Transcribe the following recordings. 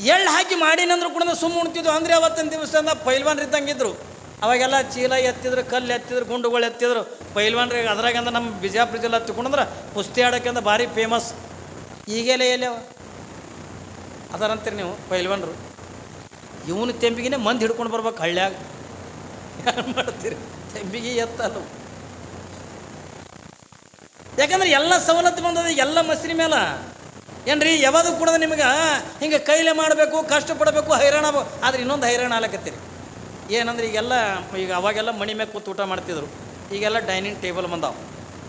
ಎಳ್ಳು ಹಾಕಿ ಮಾಡಿನಂದ್ರು ಕೂಡ ಸುಮ್ಮ ಉಣ್ತಿದ್ವು. ಅಂದರೆ ಅವತ್ತಿನ ದಿವಸ ಪೈಲ್ವಾನ್ರು ಇದ್ದಂಗಿದ್ರು. ಅವಾಗೆಲ್ಲ ಚೀಲ ಎತ್ತಿದ್ರು, ಕಲ್ಲು ಎತ್ತಿದ್ರು, ಗುಂಡುಗಳು ಎತ್ತಿದ್ರು. ಪೈಲ್ವಾನ್ರಿಗೆ ಅದ್ರಾಗಂದ ನಮ್ಮ ಬಿಜಾಪುರ ಜಿಲ್ಲೆ ತಗೊಂಡ್ರೆ ಕುಸ್ತಿ ಆಡೋಕ್ಕಿಂತ ಭಾರಿ ಫೇಮಸ್ ಈಗೆಲ್ಲ ಎಲ್ಲವ ಅದರಂತೀರಿ ನೀವು ಪೈಲ್ವಾನ್ರು. ಇವನು ತೆಂಬಿಗೆ ಮಂದಿ ಹಿಡ್ಕೊಂಡು ಬರ್ಬೇಕು ಹಳ್ಳ್ಯಾಗ. ಮಾಡ್ತೀರಿ? ತೆಂಬಿಗೆ ಎತ್ತಲ್ಲ ಯಾಕಂದ್ರೆ ಎಲ್ಲ ಸವಲತ್ತು ಬಂದದ ಎಲ್ಲ ಮಸೀನಿ ಮೇಲೆ ಏನ್ರಿ ಯಾವುದು ಕೂಡ ನಿಮಗೆ, ಹಿಂಗೆ ಕೈಲೇ ಮಾಡಬೇಕು, ಕಷ್ಟಪಡಬೇಕು, ಹೈರಾಣ. ಆದ್ರೆ ಇನ್ನೊಂದು ಹೈರಾಣ ಆಲಕತ್ತಿರಿ ಏನಂದ್ರೆ ಈಗೆಲ್ಲ, ಈಗ ಅವಾಗೆಲ್ಲ ಮಣಿ ಮೇಲೆ ಕೂತು ಊಟ ಮಾಡ್ತಿದ್ರು. ಈಗೆಲ್ಲ ಡೈನಿಂಗ್ ಟೇಬಲ್ ಬಂದಾವ್.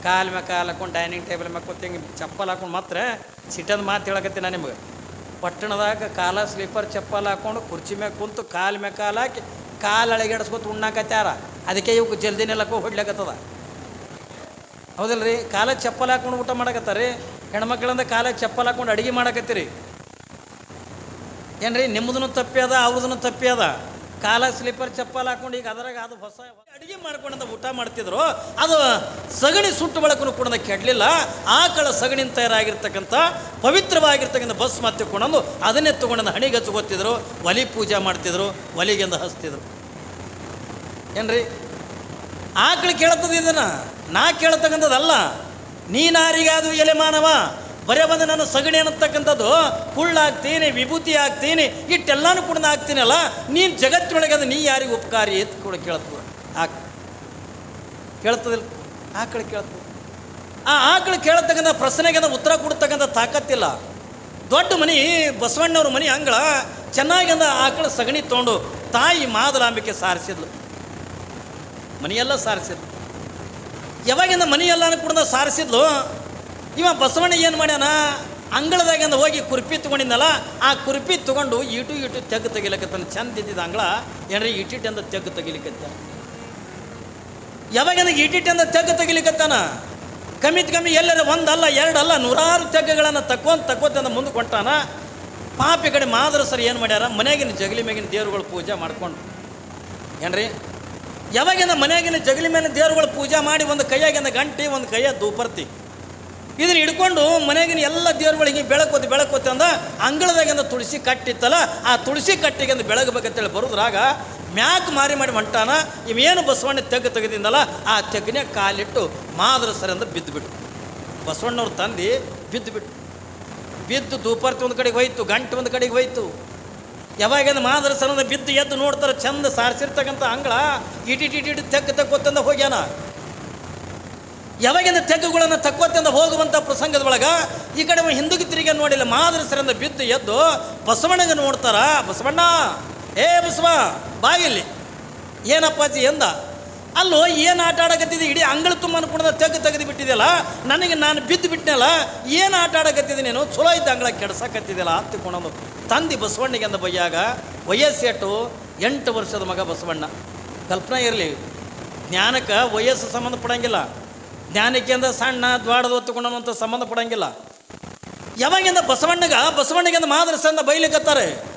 ಕಾಲು ಮ್ಯಾಗ ಕಾಲು ಹಾಕೊಂಡು ಡೈನಿಂಗ್ ಟೇಬಲ್ ಮೇಲೆ ಕೂತು ಹಿಂಗೆ ಚಪ್ಪಲ್ ಹಾಕೊಂಡು ಮಾತ್ರ ಸಿಟ್ಟದ ಮಾತು ಹೇಳಕತ್ತೀನಿ ನಾನು ನಿಮಗೆ. ಪಟ್ಟಣದಾಗ ಕಾಲ ಸ್ಲೀಪರ್ ಚಪ್ಪಲ್ ಹಾಕೊಂಡು ಕುರ್ಚಿ ಮೇಲೆ ಕುಂತು ಕಾಲು ಮ್ಯಾಗ ಕಾಲು ಹಾಕಿ ಕಾಲು ಅಳಗೆಡಿಸ್ಕೊತ ಉಣ್ಣಾಕತ್ಯಾರ ಅದಕ್ಕೆ ಇವಕ್ಕೆ ಜಲ್ದಿನೆಲ್ಲಕ್ಕೂ ಹೊಡ್ಲಿಕತ್ತದ. ಹೌದಲ್ರಿ, ಕಾಲ ಚಪ್ಪಲ್ ಹಾಕೊಂಡು ಊಟ ಮಾಡಕತ್ತಾರಿ ಹೆಣ್ಮಕ್ಳಿಂದ ಕಾಲ ಚಪ್ಪಲ್ ಹಾಕೊಂಡು ಅಡುಗೆ ಮಾಡಕತ್ತೀರಿ. ಏನ್ರಿ, ನಿಮ್ಮದನ್ನು ತಪ್ಪಿ ಅದ, ಅವ್ರದನ್ನು ತಪ್ಪಿ ಅದ? ಕಾಲ ಸ್ಲೀಪರ್ ಚಪ್ಪಲ್ ಹಾಕೊಂಡು ಈಗ ಅದರಾಗ ಅದು ಹೊಸ ಅಡುಗೆ ಮಾಡ್ಕೊಂಡಂತ ಊಟ ಮಾಡ್ತಿದ್ರು, ಅದು ಸಗಣಿ ಸುಟ್ಟು ಬಳಕನು ಕೂಡ ಕೆಡಲಿಲ್ಲ. ಆಕಳ ಸಗಣಿನ ತಯಾರಾಗಿರ್ತಕ್ಕಂಥ, ಪವಿತ್ರವಾಗಿರ್ತಕ್ಕಂಥ ಬಸ್ ಮತ್ತೆ ಕೊಡೋದು ಅದನ್ನೇ ತೊಗೊಂಡು ಹಣಿಗೆ ಹಚ್ಕೋತಿದ್ರು ಒಲಿ ಪೂಜೆ ಮಾಡ್ತಿದ್ರು ಒಲಿಗೆಂದು ಹಚ್ತಿದ್ರು. ಏನ್ರಿ, ಆಕಳು ಕೇಳ್ತದ ಇದನ್ನು ನಾ ಕೇಳ್ತಕ್ಕಂಥದ್ದಲ್ಲ. ನೀನಾರಿಗಾದು ಎಲೆ ಮಾನವ? ಬರೇ ಬಂದು ನಾನು ಸಗಣಿ ಅನ್ನತಕ್ಕಂಥದ್ದು ಕುಳ್ಳಾಗ್ತೀನಿ ವಿಭೂತಿ ಆಗ್ತೀನಿ ಇಟ್ಟೆಲ್ಲಾನು ಕೂಡ ಆಗ್ತೀನಲ್ಲ ನೀನು ಜಗತ್ತಿನೊಳಗೆ ಅದು ನೀ ಯಾರಿಗೆ ಉಪಕಾರಿ ಅಂತ ಕೂಡ ಕೇಳ್ತದ. ಆಕ್ ಕೇಳ್ತದಿಲ್ಲ? ಆಕಳು ಕೇಳ್ತದೆ. ಆ ಆಕಳು ಕೇಳತಕ್ಕಂಥ ಪ್ರಶ್ನೆಗೆ ಅದು ಉತ್ತರ ಕೊಡ್ತಕ್ಕಂಥ ತಾಕತ್ತಿಲ್ಲ. ದೊಡ್ಡ ಮನಿ, ಬಸವಣ್ಣವ್ರ ಮನಿ ಅಂಗಳ ಚೆನ್ನಾಗಿ ಅಂದ ಆಕಳು ಸಗಣಿ ತೊಗೊಂಡು ತಾಯಿ ಮಾದಲಾಂಬಿಕೆ ಸಾರಿಸಿದ್ಲು. ಮನೆಯೆಲ್ಲ ಸಾರಿಸಿದ್ಲು. ಯಾವಾಗಿಂದ ಮನೆಯೆಲ್ಲ ಕೂಡ ಸಾರಿಸಿದ್ಲು? ಇವ ಬಸವಣ್ಣ ಏನು ಮಾಡ್ಯಾನ? ಅಂಗಳದಾಗಿಂದ ಹೋಗಿ ಕುರ್ಪಿ ತೊಗೊಂಡಿದ್ನಲ್ಲ, ಆ ಕುರ್ಪಿ ತೊಗೊಂಡು ಇಟು ಇಟು ತೆಗ್ಗು ತೆಗಿಲಕತ್ತಾನ ಚಂದ ಇದ್ದಿದ್ದ ಅಂಗಳ, ಏನ್ರಿ ಇಟ್ಟಿಟ್ಟಂದ ತೆಗ್ಗು ತೆಗಿಲಿಕತ್ತ? ಯಾವಾಗಿಂದ ಇಟ್ಟಿಟ್ಟಂದ ತೆಗ್ಗು ತೆಗಿಲಿಕತ್ತಾನ? ಕಮ್ಮಿತ್ ಕಮ್ಮಿ ಎಲ್ಲರ ಒಂದಲ್ಲ, ಎರಡಲ್ಲ, ನೂರಾರು ತೆಗ್ಗುಗಳನ್ನು ತಕ್ಕೊಂತ ತಕ್ಕೋತಂದ ಮುಂದೆ ಕೊಂಟಾನ. ಪಾಪಿ ಕಡೆ ಮಾದ್ರ ಸರ್ ಏನು ಮಾಡ್ಯಾರ? ಮನೆಯಾಗಿನ ಜಗಲಿ ಮೇಗಿನ ದೇವ್ರುಗಳು ಪೂಜೆ ಮಾಡ್ಕೊಂಡು. ಏನ್ರಿ? ಯಾವಾಗಿಂದ ಮನೆಯಾಗಿನ ಜಗಲಿ ಮೇಲೆ ದೇವರುಗಳು ಪೂಜೆ ಮಾಡಿ ಒಂದು ಕೈಯಾಗಿಂದ ಗಂಟೆ, ಒಂದು ಕೈಯ ದೂಪರ್ತಿ ಇದನ್ನ ಹಿಡ್ಕೊಂಡು ಮನೆಯಾಗಿನ ಎಲ್ಲ ದೇವರುಗಳಿಗೆ ಬೆಳಕೋತಿ ಬೆಳಕೋತಿ ಅಂದ, ಅಂಗಳದಾಗಿಂದ ತುಳಸಿ ಕಟ್ಟಿತ್ತಲ್ಲ, ಆ ತುಳಸಿ ಕಟ್ಟಿಗೆಂದು ಬೆಳಗಬೇಕಂತೇಳಿ ಬರೋದ್ರಾಗ ಮ್ಯಾಕ್ ಮಾರಿ ಮಾಡಿ ಹೊಂಟಾನ, ಇವೇನು ಬಸವಣ್ಣ ತೆಗ್ಗು ತೆಗೆದಿಂದಲ್ಲ, ಆ ತೆಗ್ಗನೇ ಕಾಲಿಟ್ಟು ಮಾದ್ರಸರಿಂದ ಬಿದ್ದುಬಿಟ್ಟು ಬಸವಣ್ಣವ್ರು ತಂದು ಬಿದ್ದುಬಿಟ್ಟು ಬಿದ್ದು ದೂಪರ್ತಿ ಒಂದು ಕಡೆಗೆ ಹೋಯ್ತು, ಗಂಟೆ ಒಂದು ಕಡೆಗೆ ಹೋಯ್ತು. ಯಾವಾಗಿಂದ ಮಾದರ ಸರದ ಬಿದ್ದು ಎದ್ದು ನೋಡ್ತಾರೆ ಚಂದ ಸಾರಿಸಿರ್ತಕ್ಕಂಥ ಅಂಗಳ ಇಟಿಟಿಟಿಟಿ ತೆಗ್ಗು ತಕ್ಕೊತ್ತಂದ ಹೋಗ್ಯಾನ. ಯಾವಾಗಿಂದ ತೆಗ್ಗುಗಳನ್ನು ತಕ್ಕೊತ್ತಂದ ಹೋಗುವಂಥ ಪ್ರಸಂಗದ ಒಳಗೆ ಈ ಕಡೆ ಹಿಂದಕ್ಕೆ ತಿರುಗಿ ನೋಡಿಲ್ಲ ಮಾದರಸರಿಂದ ಬಿದ್ದು ಎದ್ದು ಬಸವಣ್ಣಗೆ ನೋಡ್ತಾರ, ಬಸವಣ್ಣ, ಏ ಬಸವ ಬಾಗಿಲ್ಲಿ ಏನಪ್ಪಾಜಿ? ಎಂದ. ಅಲ್ಲೋ, ಏನು ಆಟ ಆಡಕತ್ತಿದೆ? ಇಡೀ ಅಂಗಳ ತುಂಬ ಅನ್ಕೊಂಡ ತೆಗ್ಗು ತೆಗೆದು ಬಿಟ್ಟಿದೆಯಲ್ಲ ನನಗೆ ನಾನು ಬಿದ್ದು ಬಿಟ್ಟನಲ್ಲ ಏನು ಆಟ ಆಡಕತ್ತಿದೆ ನೀನು? ಚಲೋ ಇದ್ದ ಅಂಗಳ ಕೆಡ್ಸಕತ್ತಿದ್ಯಲ್ಲ ಕುಣದು ತಂದಿ ಬಸವಣ್ಣಿಗೆ ಅಂದ ಬಯ್ಯಾಗ, ವಯಸ್ಸೆಟ್ಟು ಎಂಟು ವರ್ಷದ ಮಗ ಬಸವಣ್ಣ. ಕಲ್ಪನೆ ಇರಲಿ, ಜ್ಞಾನಕ್ಕೆ ವಯಸ್ಸು ಸಂಬಂಧಪಡಂಗಿಲ್ಲ. ಜ್ಞಾನಕ್ಕೆ ಅಂದ ಸಣ್ಣ, ದ್ವಾಡದ ಹೊತ್ತುಕೊಂಡು ಸಂಬಂಧ ಸಂಬಂಧಪಡಂಗಿಲ್ಲ. ಯಾವಾಗಿಂದ ಬಸವಣ್ಣಗ ಬಸವಣ್ಣಗಿಂದ ಮಾದರಸಂದ ಬೈಲಿಕತ್ತಾರೆ.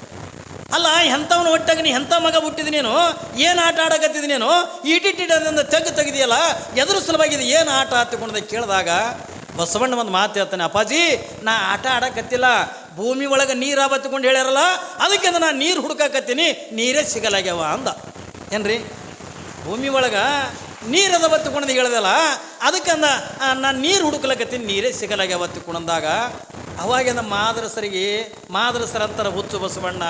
ಅಲ್ಲ ಎಂಥವನು ಒಟ್ಟಾಗ ನೀ ಎಂಥ ಮಗ ಹುಟ್ಟಿದ ನೀನು? ಏನು ಆಟ ಆಡಕತ್ತಿದ್ ನೀನು? ಇಟಿಟಿಡದಿಂದ ತೆಗ್ಗು ತೆಗೆದಿಯಲ್ಲ, ಎದುರು ಸಲುವಾಗಿದೆ ಏನು ಆಟ ಹತ್ತಿಕೊಂಡ ಕೇಳಿದಾಗ, ಬಸವಣ್ಣ ಒಂದು ಮಾತು ಹೇಳ್ತಾನೆ, ಅಪ್ಪಾಜಿ, ನಾ ಆಟ ಆಡಕತ್ತಿಲ್ಲ. ಭೂಮಿ ಒಳಗೆ ನೀರು ಆಬತ್ತಿಕೊಂಡು ಹೇಳ್ಯಾರಲ್ಲ, ಅದಕ್ಕೆ ನಾ ನೀರು ಹುಡುಕಾಕತ್ತೀನಿ, ನೀರೇ ಸಿಗಲಾಗ್ಯಾವ ಅಂದ. ಏನ್ರಿ? ಭೂಮಿ ಒಳಗೆ ನೀರು ಅದ ಬತ್ತಿಕೊಂಡು ಹೇಳ್ದಲ್ಲ ಅದಕ್ಕಂದ ನಾನು ನೀರು ಹುಡುಕ್ಲಕತ್ತೀನಿ, ನೀರೇ ಸಿಗಲಾಗ್ಯಾವ ಬತ್ತಿಕೊಂಡಂದಾಗ ಅವಾಗಿಂದ ಮಾದ್ರಸರಿಗೆ ಮಾದ್ರಸರ ಅಂತಾರ ಹುಚ್ಚು ಬಸವಣ್ಣ,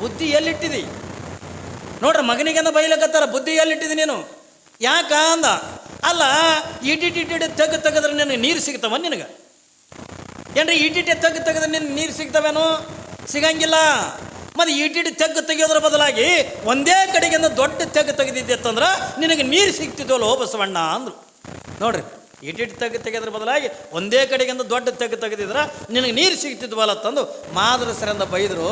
ಬುದ್ಧಿ ಎಲ್ಲಿಟ್ಟಿದಿ? ನೋಡ್ರಿ ಮಗನಿಗೆಂದ ಬೈಲಕತ್ತಾರ, ಬುದ್ಧಿ ಎಲ್ಲಿಟ್ಟಿದಿ ನೀನು? ಯಾಕ ಅಂದ? ಅಲ್ಲ ಇಟಿಟಿಟಿ ತೆಗೆ ತೆಗೆದ್ರೆ ನಿನಗೆ ನೀರು ಸಿಗ್ತಾವ ನಿನಗೆ. ಏನ್ರಿ, ಇಟಿಟಿ ತೆಗೆ ತೆಗೆದ್ರೆ ನಿನ್ನ ನೀರು ಸಿಗ್ತಾವೇನೋ? ಸಿಗಂಗಿಲ್ಲ. ಮತ್ತು ಇಟಿಟಿ ತೆಗ್ಗು ತೆಗೆಯೋದ್ರ ಬದಲಾಗಿ ಒಂದೇ ಕಡೆಗಿಂದ ದೊಡ್ಡ ತೆಗ್ಗು ತೆಗೆದಿದ್ದೆತ್ತಂದ್ರೆ ನಿನಗೆ ನೀರು ಸಿಗ್ತಿದ್ವಲ್ಲ ಓ ಬಸವಣ್ಣ ಅಂದರು. ನೋಡ್ರಿ ಇಟಿಟಿ ತೆಗೆ ತೆಗೆದ್ರ ಬದಲಾಗಿ ಒಂದೇ ಕಡೆಗಿಂದ ದೊಡ್ಡ ತೆಗೆ ತೆಗೆದಿದ್ರೆ ನಿನಗೆ ನೀರು ಸಿಗ್ತಿದ್ವಲ್ಲ ತಂದು ಮಾದರಸರಿಂದ ಬೈದರು.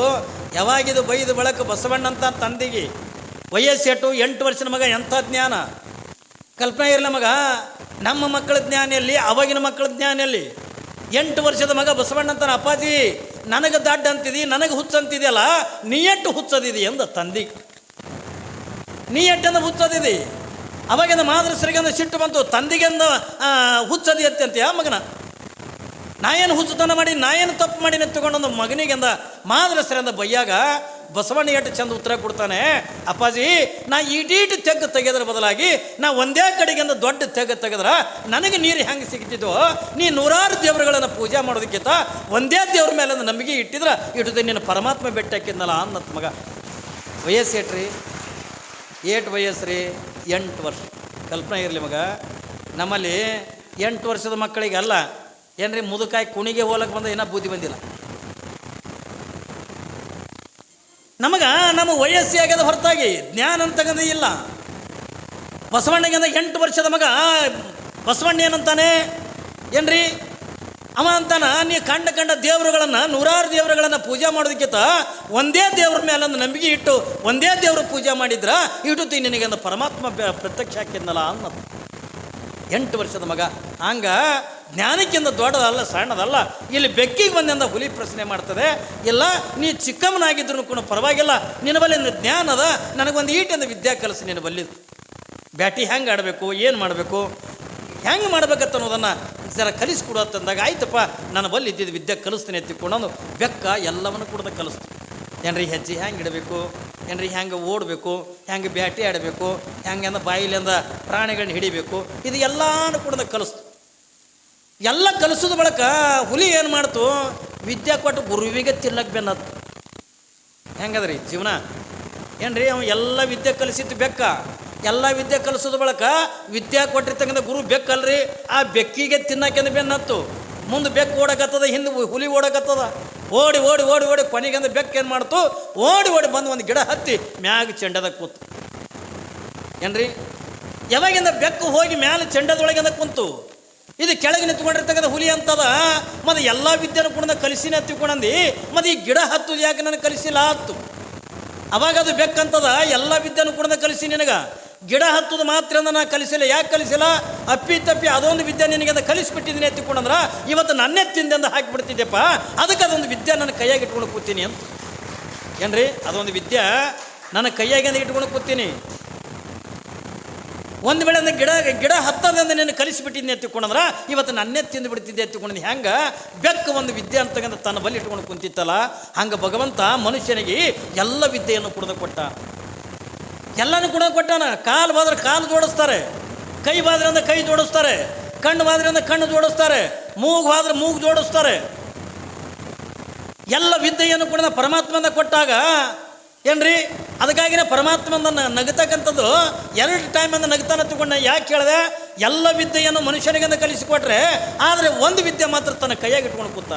ಯಾವಾಗಿದು ಬೈದ ಬಳಕ ಬಸವಣ್ಣಂತ ತಂದೆಗೆ? ವಯಸ್ಸೆಟ್ಟು ಎಂಟು ವರ್ಷದ ಮಗ, ಎಂಥ ಜ್ಞಾನ? ಕಲ್ಪನೆ ಇರಲಿ ಮಗ, ನಮ್ಮ ಮಕ್ಕಳ ಜ್ಞಾನ ಎಲ್ಲಿ, ಅವಾಗಿನ ಮಕ್ಕಳ ಜ್ಞಾನ ಎಲ್ಲಿ? ಎಂಟು ವರ್ಷದ ಮಗ ಬಸವಣ್ಣಂತನ ಅಪ್ಪಾಜಿ, ನನಗೆ ದಡ್ಡ ಅಂತಿದಿ, ನನಗೆ ಹುಚ್ಚ ಅಂತಿದೆಯಲ್ಲ, ನೀ ಎಟ್ಟು ಹುಚ್ಚದಿದಿ ಎಂದ ತಂದಿ. ನೀ ಎಟ್ಟಂದ ಹುಚ್ಚದಿದಿ? ಅವಾಗಿಂದ ಮಾದರಸರಿಗಂದ ಸಿಟ್ಟು ಬಂತು, ತಂದಿಗೆಂದ ಹುಚ್ಚದಿ ಅತ್ಯಂತ ಅಂತೀಯ ಮಗನ? ನಾ ಏನು ಹುಚ್ಚುತನ ಮಾಡಿ, ನಾ ತಪ್ಪು ಮಾಡಿ ತಗೊಂಡೊಂದು ಮಗನಿಗೆಂದ ಮಾದ್ರಸರಿಂದ ಬೈಯಾಗ ಬಸವಣ್ಣ ಎಷ್ಟು ಚಂದ ಉತ್ತರ ಕೊಡ್ತಾನೆ, ಅಪ್ಪಾಜಿ, ನಾ ಈಟೀಟು ತೆಗ್ಗು ತೆಗೆದ್ರ ಬದಲಾಗಿ, ನಾ ಒಂದೇ ಕಡೆಗಿಂದ ದೊಡ್ಡ ತೆಗ್ಗು ತೆಗೆದ್ರ ನನಗೆ ನೀರು ಹೆಂಗೆ ಸಿಗ್ತಿದ್ದೋ ನೀ ನೂರಾರು ದೇವರುಗಳನ್ನು ಪೂಜೆ ಮಾಡೋದಕ್ಕಿಂತ ಒಂದೇ ದೇವ್ರ ಮೇಲೆ ನಂಬಿಕೆ ಇಟ್ಟಿದ್ರ ಇಟ್ಟದೆ ನಿನ್ನ ಪರಮಾತ್ಮ ಬೆಟ್ಟ ಹಾಕಿದ್ನಲ್ಲ ಅನ್ನತ್ ಮಗ. ವಯಸ್ಸು ಏಟ್ರಿ? ಏಟ್ ವಯಸ್ಸು ರೀ? ಎಂಟು ವರ್ಷ. ಕಲ್ಪನೆ ಇರಲಿ ಮಗ. ನಮ್ಮಲ್ಲಿ ಎಂಟು ವರ್ಷದ ಮಕ್ಕಳಿಗೆ ಅಲ್ಲ, ಏನ್ರಿ ಮುದುಕಾಯಿ ಕುಣಿಗೆ ಹೋಲಕ್ಕೆ ಬಂದ ಏನೋ ಬುದ್ಧಿ ಬಂದಿಲ್ಲ. ನಮಗ ನಮ್ಮ ವಯಸ್ಸಿ ಆಗ್ಯದ ಹೊರತಾಗಿ ಜ್ಞಾನ ಅಂತಕ್ಕಂಥ ಇಲ್ಲ. ಬಸವಣ್ಣಗಿಂದ ಎಂಟು ವರ್ಷದ ಮಗ, ಬಸವಣ್ಣ ಏನಂತಾನೆ? ಏನ್ರಿ? ಅವ ಅಂತಾನ, ನೀ ಕಂಡ ಕಂಡ ದೇವರುಗಳನ್ನು, ನೂರಾರು ದೇವರುಗಳನ್ನು ಪೂಜೆ ಮಾಡೋದಕ್ಕಿಂತ ಒಂದೇ ದೇವ್ರ ಮೇಲೆ ಒಂದು ನಂಬಿಕೆ ಇಟ್ಟು, ಒಂದೇ ದೇವ್ರ ಪೂಜೆ ಮಾಡಿದ್ರ ಇಟ್ಟು ನಿನಗೆ ಒಂದು ಪರಮಾತ್ಮ ಪ್ರತ್ಯಕ್ಷ ಹಾಕಿದ್ನಲ್ಲ ಅನ್ನೋದು. ಎಂಟು ವರ್ಷದ ಮಗ. ಹಂಗ ಜ್ಞಾನಕ್ಕಿಂತ ದೊಡ್ಡದಲ್ಲ, ಸಣ್ಣದಲ್ಲ, ಇಲ್ಲಿ ಬೆಕ್ಕಿಗೆ ಬಂದಿಂದ ಹುಲಿ ಪ್ರಶ್ನೆ ಮಾಡ್ತದೆ. ಇಲ್ಲ, ನೀ ಚಿಕ್ಕಮ್ಮನಾಗಿದ್ರು ಕೂಡ ಪರವಾಗಿಲ್ಲ, ನಿನ್ನ ಬಲ್ಲಿ ಜ್ಞಾನ ಅದ, ನನಗೊಂದು ಈಟಿಂದ ವಿದ್ಯಾ ಕಲಿಸಿ ನಿನ್ನ ಬಲ್ಲಿ ಬ್ಯಾಟಿ ಹೆಂಗೆ ಆಡಬೇಕು, ಏನು ಮಾಡಬೇಕು? ಹೆಂಗೆ ಮಾಡ್ಬೇಕತ್ತ ಅನ್ನೋದನ್ನು ಜರ ಕಲಿಸ್ಕೊಡು ಅಂತಂದಾಗ ಆಯ್ತಪ್ಪ, ನಾನು ಬಲ್ಲಿ ಇದ್ದಿದ್ದು ವಿದ್ಯೆ ಕಲಿಸ್ತೀನಿ ಎತ್ತಿಕೊಂಡು ಬೆಕ್ಕ ಎಲ್ಲವನ್ನು ಕೂಡ ಕಲಿಸ್ತು ಏನ್ರಿ ಹೆಜ್ಜೆ ಹೆಂಗೆ ಇಡಬೇಕು? ಏನ್ರಿ ಹೆಂಗೆ ಓಡಬೇಕು? ಹೆಂಗೆ ಬ್ಯಾಟಿ ಆಡಬೇಕು? ಹೆಂಗೆ ಬಾಯಿಲಿಂದ ಪ್ರಾಣಿಗಳನ್ನ ಹಿಡಿಬೇಕು? ಇದು ಎಲ್ಲಾನು ಕೂಡ ಕಲಿಸ್ತು ಎಲ್ಲ ಕಲಿಸೋದು ಬಳಕ ಹುಲಿ ಏನು ಮಾಡ್ತು? ವಿದ್ಯೆ ಕೊಟ್ಟು ಗುರುವಿಗೆ ತಿನ್ನಕ್ಕೆ ಬೆನ್ನತ್ತು. ಹೆಂಗದ್ರಿ ಜೀವನ? ಏನ್ರಿ ಅವ ಎಲ್ಲ ವಿದ್ಯೆ ಕಲಿಸಿದ್ದು ಬೆಕ್ಕ? ಎಲ್ಲ ವಿದ್ಯೆ ಕಲಿಸೋದ ಬಳಕ ವಿದ್ಯೆ ಕೊಟ್ಟಿರ್ತಕ್ಕಂಥ ಗುರು ಬೆಕ್ಕಲ್ರಿ ಆ ಬೆಕ್ಕಿಗೆ ತಿನ್ನಕ್ಕೆಂದು ಬೆನ್ನತ್ತು. ಮುಂದೆ ಬೆಕ್ಕು ಓಡಕತ್ತದ, ಹಿಂದೆ ಹುಲಿ ಓಡಕತ್ತದ. ಓಡಿ ಓಡಿ ಓಡಿ ಓಡಿ ಕೊನೆಗೆಂದು ಬೆಕ್ಕು ಏನು ಮಾಡ್ತು? ಓಡಿ ಓಡಿ ಬಂದು ಒಂದು ಗಿಡ ಹತ್ತಿ ಮ್ಯಾಗ ಚೆಂಡದ ಕೂತು. ಏನ್ರಿ? ಯಾವಾಗಿಂದ ಬೆಕ್ಕು ಹೋಗಿ ಮ್ಯಾಲೆ ಚೆಂಡದೊಳಗಿಂದ ಕುಂತು? ಇದು ಕೆಳಗೆ ನಿಂತ್ಕೊಂಡಿರ್ತಕ್ಕಂಥ ಹುಲಿ ಅಂತದ. ಮತ್ತು ಎಲ್ಲ ವಿದ್ಯೆನೂ ಕೂಡ ಕಲಿಸಿನ ತಿಳ್ಕೊಂಡಂದು. ಮತ್ತು ಈ ಗಿಡ ಹತ್ತು ಯಾಕೆ ನನಗೆ ಕಲಿಸಿಲ್ಲ ಹತ್ತು ಅವಾಗ ಅದು ಬೆಕ್ಕಂತದ. ಎಲ್ಲ ವಿದ್ಯೆನೂ ಕೂಡ ಕಲಿಸಿ ನಿನಗ. ಗಿಡ ಹತ್ತುದು ಮಾತ್ರ ನಾನು ಕಲಿಸಿಲ್ಲ. ಯಾಕೆ ಕಲಿಸಿಲ್ಲ? ಅಪ್ಪಿ ತಪ್ಪಿ ಅದೊಂದು ವಿದ್ಯೆ ನಿನಗೆ ಅಂತ ಕಲಿಸ್ಬಿಟ್ಟಿದ್ದೀನಿ ಎತ್ತಿಕೊಂಡಂದ್ರೆ ಇವತ್ತು ನನ್ನೇ ತಿಂದೆಂದು ಹಾಕಿಬಿಡ್ತಿದ್ದೆಪ್ಪ ಅದಕ್ಕೆ ಅದೊಂದು ವಿದ್ಯೆ ನನ್ನ ಕೈಯಾಗಿ ಇಟ್ಕೊಂಡು ಕೂತೀನಿ ಅಂತ. ಏನ್ರಿ? ಅದೊಂದು ವಿದ್ಯೆ ನನ್ನ ಕೈಯಾಗಿಂದ ಇಟ್ಕೊಂಡು ಕೂತೀನಿ. ಒಂದು ವೇಳೆ ಅಂದ್ರೆ ಗಿಡ ಗಿಡ ಹತ್ತದಿಂದ ನೀನು ಕಲಿಸಿಬಿಟ್ಟಿದ್ದೀನಿ ಎತ್ತಿಕೊಂಡಂದ್ರ ಇವತ್ತು ನನ್ನೇ ತಿಂದು ಬಿಡ್ತಿದ್ದೆ ಎತ್ತಿಕೊಂಡು ಹೆಂಗೆ ಬೆಕ್ಕ ಒಂದು ವಿದ್ಯೆ ಅಂತಕ್ಕಂಥ ತನ್ನ ಬಲ್ಲಿ ಇಟ್ಕೊಂಡು ಕುಂತಿತ್ತಲ್ಲ, ಹಂಗೆ ಭಗವಂತ ಮನುಷ್ಯನಿಗೆ ಎಲ್ಲ ವಿದ್ಯೆಯನ್ನು ಕುಡಿದು ಕೊಟ್ಟ. ಎಲ್ಲನೂ ಕೂಡ ಕೊಟ್ಟಾನ. ಕಾಲು ಬಾದ್ರೆ ಕಾಲು ಜೋಡಿಸ್ತಾರೆ. ಕೈ ಬಾದ್ರೆ ಅಂದರೆ ಕೈ ಜೋಡಿಸ್ತಾರೆ. ಕಣ್ಣು ಬಾದ್ರೆ ಅಂದರೆ ಕಣ್ಣು ಜೋಡಿಸ್ತಾರೆ. ಮೂಗು ಬಾದ್ರೆ ಮೂಗು ಜೋಡಿಸ್ತಾರೆ. ಎಲ್ಲ ವಿದ್ಯೆಯನ್ನು ಕೂಡ ಪರಮಾತ್ಮನ ಕೊಟ್ಟಾಗ ಏನ್ರಿ? ಅದಕ್ಕಾಗಿನೇ ಪರಮಾತ್ಮನ ನಗತಕ್ಕಂಥದ್ದು ಎರಡು ಟೈಮನ್ನು ನಗತಾನ ತಗೊಂಡ ಯಾಕೆ ಕೇಳಿದೆ ಎಲ್ಲ ವಿದ್ಯೆಯನ್ನು ಮನುಷ್ಯನಿಗೆಂದು ಕಲಿಸಿಕೊಟ್ರೆ ಆದರೆ ಒಂದು ವಿದ್ಯೆ ಮಾತ್ರ ತನ್ನ ಕೈಯಾಗಿ ಇಟ್ಕೊಂಡು ಕೂತ.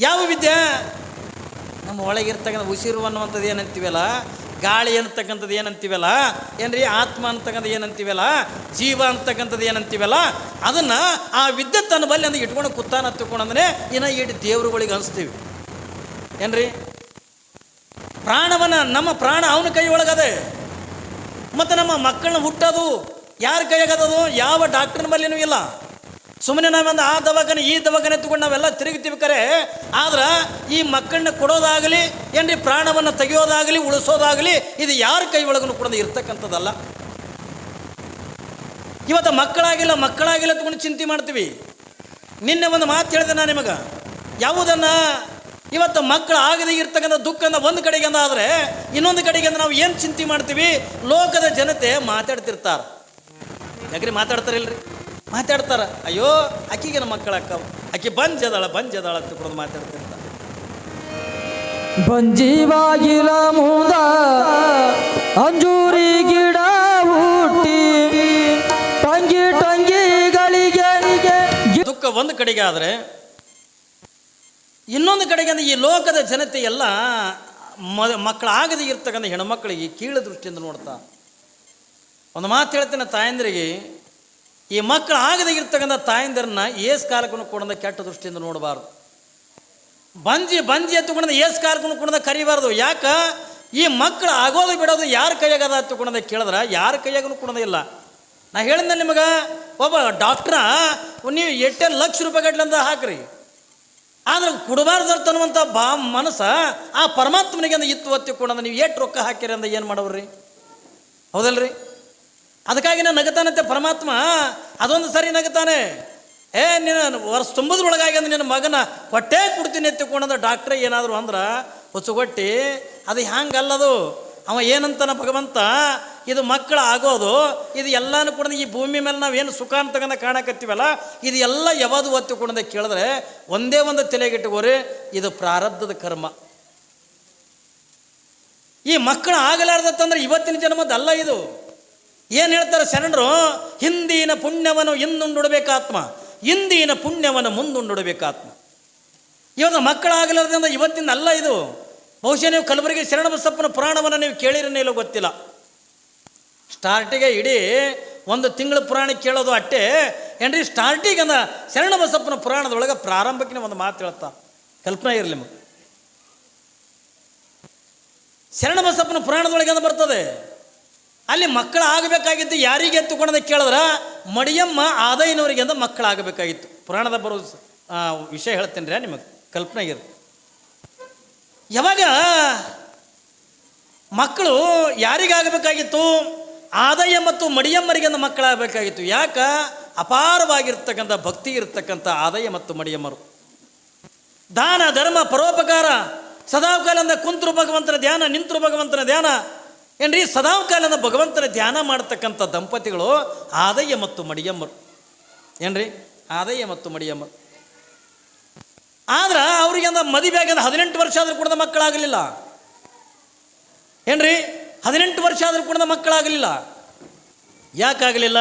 ಯಾವ ವಿದ್ಯೆ? ನಮ್ಮ ಒಳಗಿರ್ತಕ್ಕಂಥ ಉಸಿರು ಅನ್ನುವಂಥದ್ದು ಏನಂತೀವಲ್ಲ? ಗಾಳಿ ಅಂತಕ್ಕಂಥದ್ದು ಏನಂತೀವಲ್ಲ? ಏನ್ರಿ? ಆತ್ಮ ಅಂತಕ್ಕಂಥದ್ದು ಏನಂತೀವಲ್ಲ? ಜೀವ ಅಂತಕ್ಕಂಥದ್ದು ಏನಂತೀವಲ್ಲ? ಅದನ್ನು ಆ ವಿದ್ಯುತ್ ತನ್ನ ಬಲ್ಲಿ ಅಂದ್ರೆ ಇಟ್ಕೊಂಡು ಕುತ್ತಾನ ತಿಳ್ಕೊಂಡಂದ್ರೆ ಇನ್ನು ಇಡೀ ದೇವರುಗಳಿಗೆ ಅನಿಸ್ತೀವಿ. ಏನ್ರಿ? ಪ್ರಾಣವನ್ನ, ನಮ್ಮ ಪ್ರಾಣ ಅವನ ಕೈ ಒಳಗದೆ. ಮತ್ತು ನಮ್ಮ ಮಕ್ಕಳನ್ನ ಹುಟ್ಟೋದು ಯಾರ ಕೈಯಾಗದದು? ಯಾವ ಡಾಕ್ಟರ್ನ ಬಲ್ಲಿನೂ ಇಲ್ಲ. ಸುಮ್ಮನೆ ನಾವೊಂದು ಆ ದವಾಖಾನೆ, ಈ ದವಾಖಾನೆ ತಗೊಂಡು ನಾವೆಲ್ಲ ತಿರುಗ್ತೀವಿ ಕರೆ. ಆದ್ರೆ ಈ ಮಕ್ಕಳನ್ನ ಕೊಡೋದಾಗಲಿ, ಏನ್ರಿ ಪ್ರಾಣವನ್ನು ತೆಗೆಯೋದಾಗಲಿ, ಉಳಿಸೋದಾಗಲಿ, ಇದು ಯಾರ ಕೈ ಒಳಗೂ ಕೂಡ ಇರ್ತಕ್ಕಂಥದ್ದಲ್ಲ. ಇವತ್ತು ಮಕ್ಕಳಾಗಿಲ್ಲ ಮಕ್ಕಳಾಗಿಲ್ಲ ತಗೊಂಡು ಚಿಂತೆ ಮಾಡ್ತೀವಿ. ನಿನ್ನೆ ಒಂದು ಮಾತು ಹೇಳಿದೆ ನಾನು ನಿಮಗೆ. ಯಾವುದನ್ನು ಇವತ್ತು ಮಕ್ಕಳು ಆಗದೆ ಇರ್ತಕ್ಕಂಥ ದುಃಖನ ಒಂದು ಕಡೆಗೆ ಆದರೆ, ಇನ್ನೊಂದು ಕಡೆಗೆ ನಾವು ಏನು ಚಿಂತೆ ಮಾಡ್ತೀವಿ? ಲೋಕದ ಜನತೆ ಮಾತಾಡ್ತಿರ್ತಾರೆ. ಯಾಕ್ರಿ ಮಾತಾಡ್ತಾರಿಲ್ರಿ? ಮಾತಾಡ್ತಾರ ಅಯ್ಯೋ ಆಕಿಗೆ ಮಕ್ಕಳು ಅಕ್ಕ ಆಕಿ ಬಂಜದಾಳ ಬಂಜದಾಳ ಅಂತ ಕೂಡ ಮಾತಾಡ್ತಿರ್ತಾರೆ ಬಂಜೀವಾಗಿಲ ಮುಂದ ಅಂಜೂರಿ ಗಿಡ ಹುಟ್ಟಿ ಟಂಗಿ ಟಂಗಿಗಳಿಗೆ ದುಃಖ ಒಂದ್ ಕಡೆಗೆ ಆದ್ರೆ ಇನ್ನೊಂದು ಕಡೆಗೆ ಅಂದ್ರೆ ಈ ಲೋಕದ ಜನತೆ ಎಲ್ಲ ಮದ ಮಕ್ಕಳಾಗದೆ ಇರ್ತಕ್ಕಂಥ ಹೆಣ್ಮಕ್ಳಿಗೆ ಕೀಳ ದೃಷ್ಟಿಯಿಂದ ನೋಡ್ತಾ. ಒಂದು ಮಾತು ಹೇಳ್ತೇನೆ ತಾಯಂದ್ರಿಗೆ ಈ ಮಕ್ಕಳು ಆಗದೆ ಇರ್ತಕ್ಕಂಥ ತಾಯಂದಿರನ್ನ ಏಸ್ ಕಾಲಕ್ಕೂ ಕೊಡದ ಕೆಟ್ಟ ದೃಷ್ಟಿಯಿಂದ ನೋಡಬಾರ್ದು. ಬಂಜಿ ಬಂಜಿ ಎತ್ತುಕೊಂಡ ಏಸ್ ಕಾಲಕ್ಕೂ ಕೊಡದ ಕರಿಬಾರ್ದು. ಯಾಕ? ಈ ಮಕ್ಕಳು ಆಗೋದು ಬಿಡೋದು ಯಾರ ಕೈಯಾಗದ ಎತ್ತುಕೊಂಡ ಕೇಳಿದ್ರೆ ಯಾರ ಕೈಯಾಗೂ ಕೂಡ ಇಲ್ಲ. ನಾ ಹೇಳಿದ್ನ ನಿಮಗೆ, ಒಬ್ಬ ಡಾಕ್ಟ್ರ, ನೀವು ಎಷ್ಟೇ ಲಕ್ಷ ರೂಪಾಯಿ ಗಟ್ಲಂದ ಹಾಕ್ರಿ. ಆದ್ರೆ ಕೊಡಬಾರ್ದು ಅನ್ನುವಂಥ ಬಾ ಮನಸ್ಸ ಆ ಪರಮಾತ್ಮನಿಗೆ ಇತ್ತು ಒತ್ತಿಕೊಂಡಂದ ನೀವು ಎಷ್ಟು ರೊಕ್ಕ ಹಾಕಿರಿ ಅಂದ ಏನು ಮಾಡೋರಿ ಹೌದಲ್ರಿ? ಅದಕ್ಕಾಗಿ ನಾನು ನಗತಾನಂತೆ ಪರಮಾತ್ಮ. ಅದೊಂದು ಸರಿ ನಗತಾನೆ. ಏ ನೀನು ವರ್ಷ ತುಂಬದ್ರೊಳಗಾಗಿ ಅಂದ್ರೆ ನಿನ್ನ ಮಗನ ಹೊಟ್ಟೆ ಕೊಡ್ತೀನಿ ಎತ್ತಿಕೊಂಡಂದ್ರೆ ಡಾಕ್ಟ್ರೇ ಏನಾದರೂ ಅಂದ್ರೆ ಹೊಸಗೊಟ್ಟಿ ಅದು ಹ್ಯಾಂಗಲ್ಲದು? ಅವ ಏನಂತಾನ ಭಗವಂತ? ಇದು ಮಕ್ಕಳು ಆಗೋದು? ಇದು ಎಲ್ಲಾನು ಕೂಡ ಈ ಭೂಮಿ ಮೇಲೆ ನಾವು ಏನು ಸುಖ ಅಂತ ಕಾಣಕತ್ತೀವಲ್ಲ? ಇದು ಎಲ್ಲ ಯಾವುದು ಒತ್ತಿಕೊಂಡ ಕೇಳಿದ್ರೆ ಒಂದೇ ಒಂದು ತಲೆಗಿಟ್ಟುಕೋರಿ ಇದು ಪ್ರಾರಬ್ಧದ ಕರ್ಮ. ಈ ಮಕ್ಕಳು ಆಗಲಾರ್ದತ್ತಂದ್ರೆ ಇವತ್ತಿನ ಜನ್ಮದಲ್ಲ ಇದು. ಏನು ಹೇಳ್ತಾರೆ ಶರಣರು? ಹಿಂದಿನ ಪುಣ್ಯವನ್ನು ಹಿಂದುಂಡುಡಬೇಕಾತ್ಮ ಹಿಂದಿನ ಪುಣ್ಯವನ್ನು ಮುಂದುಂಡುಡಬೇಕಾತ್ಮ. ಇವತ್ತು ಮಕ್ಕಳಾಗಲಾರ್ದಿಂದ ಇವತ್ತಿನ ಅಲ್ಲ ಇದು. ಬಹುಶಃ ನೀವು ಕಲಬುರಗಿ ಶರಣ ಬಸಪ್ಪನ ಪುರಾಣವನ್ನು ನೀವು ಕೇಳಿರನೇ ಇಲ್ಲೋ ಗೊತ್ತಿಲ್ಲ. ಸ್ಟಾರ್ಟಿಗೆ ಇಡೀ ಒಂದು ತಿಂಗಳ ಪುರಾಣ ಕೇಳೋದು ಅಟ್ಟೆ. ಏನ್ರಿ, ಸ್ಟಾರ್ಟಿಗೆ ಅಂದ ಶರಣ ಬಸಪ್ಪನ ಪುರಾಣದೊಳಗೆ ಪ್ರಾರಂಭಕ್ಕೆ ಒಂದು ಮಾತು ಹೇಳ್ತಾ. ಕಲ್ಪನೆ ಇರಲಿ ನಿಮಗೆ. ಶರಣ ಬಸಪ್ಪನ ಪುರಾಣದೊಳಗೆ ಬರ್ತದೆ. ಅಲ್ಲಿ ಮಕ್ಕಳು ಆಗಬೇಕಾಗಿದ್ದು ಯಾರಿಗೆ ಎತ್ತುಕೊಂಡದ ಕೇಳಿದ್ರೆ ಮಡಿಯಮ್ಮ ಆದಾಯನವರಿಗೆ ಅಂತ ಮಕ್ಕಳು ಆಗಬೇಕಾಗಿತ್ತು ಪುರಾಣದ ಬರೋ ವಿಷಯ ಹೇಳ್ತೇನೆ ರೀ ನಿಮಗೆ, ಕಲ್ಪನೆ ಇರುತ್ತೆ ಯಾವಾಗ ಮಕ್ಕಳು ಯಾರಿಗಾಗಬೇಕಾಗಿತ್ತು? ಆದಾಯ ಮತ್ತು ಮಡಿಯಮ್ಮರಿಗೆ ಅಂತ ಮಕ್ಕಳಾಗಬೇಕಾಗಿತ್ತು. ಯಾಕ? ಅಪಾರವಾಗಿರ್ತಕ್ಕಂಥ ಭಕ್ತಿ ಇರತಕ್ಕಂಥ ಆದಾಯ ಮತ್ತು ಮಡಿಯಮ್ಮರು. ದಾನ, ಧರ್ಮ, ಪರೋಪಕಾರ, ಸದಾಕಾಲದಿಂದ ಕುಂತರು ಭಗವಂತನ ಧ್ಯಾನ, ನಿಂತರು ಭಗವಂತನ ಧ್ಯಾನ ಏನ್ರಿ? ಸದಾಕಾಲನ ಭಗವಂತನ ಧ್ಯಾನ ಮಾಡತಕ್ಕಂಥ ದಂಪತಿಗಳು ಆದಯ್ಯ ಮತ್ತು ಮಡಿಯಮ್ಮರು. ಏನ್ರಿ? ಆದಯ್ಯ ಮತ್ತು ಮಡಿಯಮ್ಮರು. ಆದ್ರೆ ಅವ್ರಿಗೆ ಅಂದ ಮದುವೆ ಹದಿನೆಂಟು ವರ್ಷ ಆದರೂ ಕೂಡ ಮಕ್ಕಳಾಗಲಿಲ್ಲ. ಏನ್ರಿ? ಹದಿನೆಂಟು ವರ್ಷ ಆದರೂ ಕೂಡ ಮಕ್ಕಳಾಗಲಿಲ್ಲ. ಯಾಕಾಗಲಿಲ್ಲ?